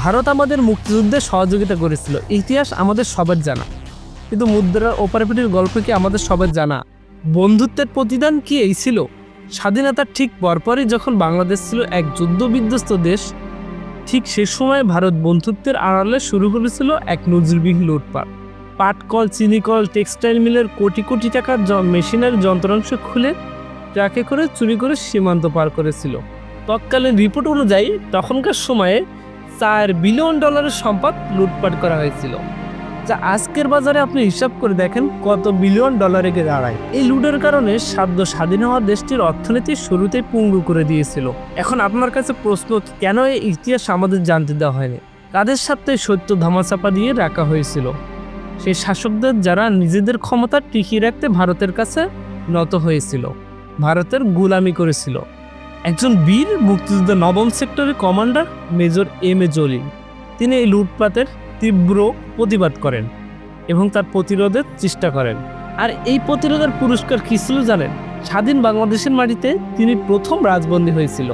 ভারত আমাদের মুক্তিযুদ্ধে সহযোগিতা করেছিল। ইতিহাস আমাদের সবার জানা। কিন্তু মুদ্রার ওপারপিটির গল্প কি আমাদের সবার জানা? বন্ধুত্বের প্রতিদান কি এই ছিল? স্বাধীনতার ঠিক পরপরই যখন বাংলাদেশ ছিল এক যুদ্ধ বিধ্বস্ত দেশ, ঠিক সে সময় ভারত বন্ধুত্বের আড়ালে শুরু করেছিল এক নজিরবিহীন লুটপাট। পাটকল, চিনিকল, টেক্সটাইল মিলের কোটি কোটি টাকার মেশিনারি যন্ত্রাংশ খুলে ট্রাকে করে চুরি করে সীমান্ত পার করেছিল। তৎকালীন রিপোর্ট অনুযায়ী তখনকার সময়ে চার বিলিয়ন ডলারের সম্পদ লুটপাট করা হয়েছিল। যা আজকের বাজারে আপনি হিসাব করে দেখেন কত বিলিয়ন ডলারে গিয়ে দাঁড়ায়। এই লুটের কারণে সাদ্য স্বাধীন হওয়া দেশটির অর্থনীতি শুরুতে পুঙ্গু করে দিয়েছিল। এখন আপনার কাছে প্রশ্ন, কেন এই ইতিহাস আমাদের জানতে দেওয়া হয়নি? তাদের সাথে সত্য ধামাচাপা দিয়ে রাখা হয়েছিল। সেই শাসকদের যারা নিজেদের ক্ষমতা টিকিয়ে রাখতে ভারতের কাছে নত হয়েছিল। ভারতের গুলামি করেছিল। একজন বীর মুক্তিযুদ্ধের নবম সেক্টরের commander major M A Jalil. তিনি এই লুটপাতের তীব্র প্রতিবাদ করেন এবং তার প্রতিরোধের চেষ্টা করেন। আর এই প্রতিরোধের পুরস্কার কী ছিল জানেন? স্বাধীন বাংলাদেশের মাটিতে তিনি প্রথম রাজবন্দী হয়েছিল।